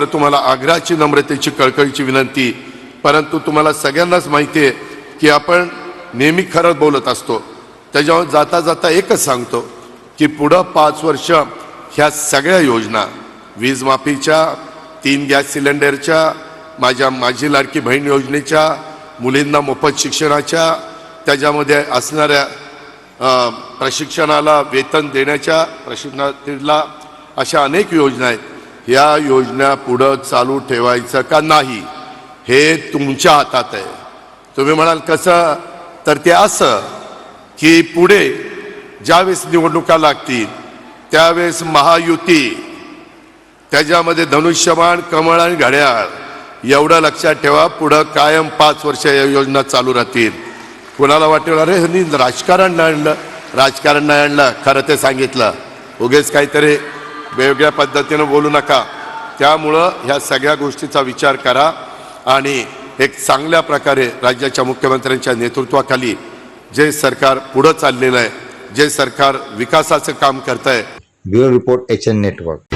मात्र तुम्हाला आग्रहाची नम्रतेची कळकळीची विनंती. परंतु तुम्हाला सगळ्यांनाच माहिती आहे की आपण नेहमी खरंच बोलत असतो. त्याच्यावर जाता जाता एकच सांगतो की पुढं पाच वर्ष ह्या सगळ्या योजना वीज माफीच्या तीन गॅस सिलेंडरच्या माझ्या माझी लाडकी बहीण योजनेच्या मुलींना मोफत शिक्षणाच्या त्याच्यामध्ये असणाऱ्या प्रशिक्षणाला वेतन देण्याच्या प्रशिक्षणाला अशा अनेक योजना आहेत. या योजना पुढं चालू ठेवायचं का नाही हे तुमच्या हातात आहे. तुम्ही म्हणाल कसं? तर ते असं की पुढे ज्यावेळेस निवडणुका लागतील त्यावेळेस महायुती त्याच्यामध्ये धनुष्यबाण कमळ आणि घड्याळ एवढं लक्षात ठेवा पुढं कायम पाच वर्ष या योजना चालू राहतील. कुणाला वाटेल अरे ह्यांनी राजकारण नाही आणलं. राजकारण नाही आणलं खरं ते सांगितलं. उगेच काहीतरी वेगळ्या पद्धतीनं बोलू नका. त्यामुळं ह्या सगळ्या गोष्टीचा विचार करा आणि एक चांगल्या प्रकारे राज्याच्या मुख्यमंत्र्यांच्या नेतृत्वाखाली जे सरकार पुढं चाललेलं आहे जे सरकार विकासाचं काम करत आहे bureau report H N network.